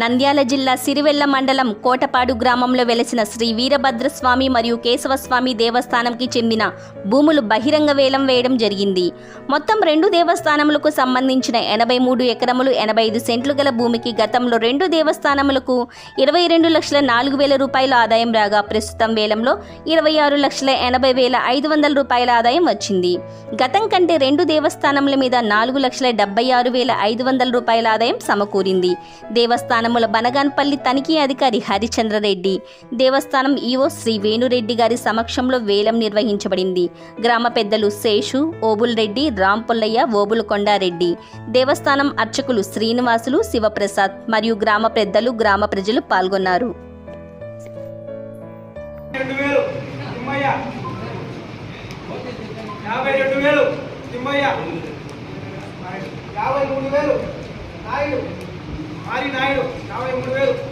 నంద్యాల జిల్లా సిరివెల్ల మండలం కోటపాడు గ్రామంలో వెలసిన శ్రీ వీరభద్రస్వామి మరియు కేశవస్వామి దేవస్థానంకి చెందిన భూములు బహిరంగ వేలం వేయడం జరిగింది. మొత్తం రెండు దేవస్థానములకు సంబంధించిన ఎనభై మూడు ఎకరములు ఎనభై ఐదు సెంట్లు గల భూమికి గతంలో రెండు దేవస్థానములకు ఇరవై రెండు లక్షల నాలుగు వేల రూపాయల ఆదాయం రాగా ప్రస్తుతం వేలంలో ఇరవై ఆరు లక్షల ఎనభై వేల ఐదు వందల రూపాయల ఆదాయం వచ్చింది. గతం కంటే రెండు దేవస్థానముల మీద నాలుగు లక్షల డెబ్బై ఆరు వేల ఐదు వందల రూపాయల ఆదాయం సమకూరింది. దేవస్థానం దేవస్థానముల బనగాన్పల్లి తనిఖీ అధికారి హరిచంద్రరెడ్డి. దేవస్థానం ఈవో శ్రీ వేణురెడ్డి గారి సమక్షంలో వేలం నిర్వహించబడింది. గ్రామ పెద్దలు శేషు ఓబుల్రెడ్డి రాంపుల్లయ్య ఓబులకొండారెడ్డి. దేవస్థానం అర్చకులు శ్రీనివాసులు శివప్రసాద్ మరియు గ్రామ పెద్దలు గ్రామ ప్రజలు పాల్గొన్నారు. యాభై రెండు వేలు తిమ్మయ్య. యాభై మూడు వేలు నాయుడు. మారి నాయుడు యాభై మూడు వేలు.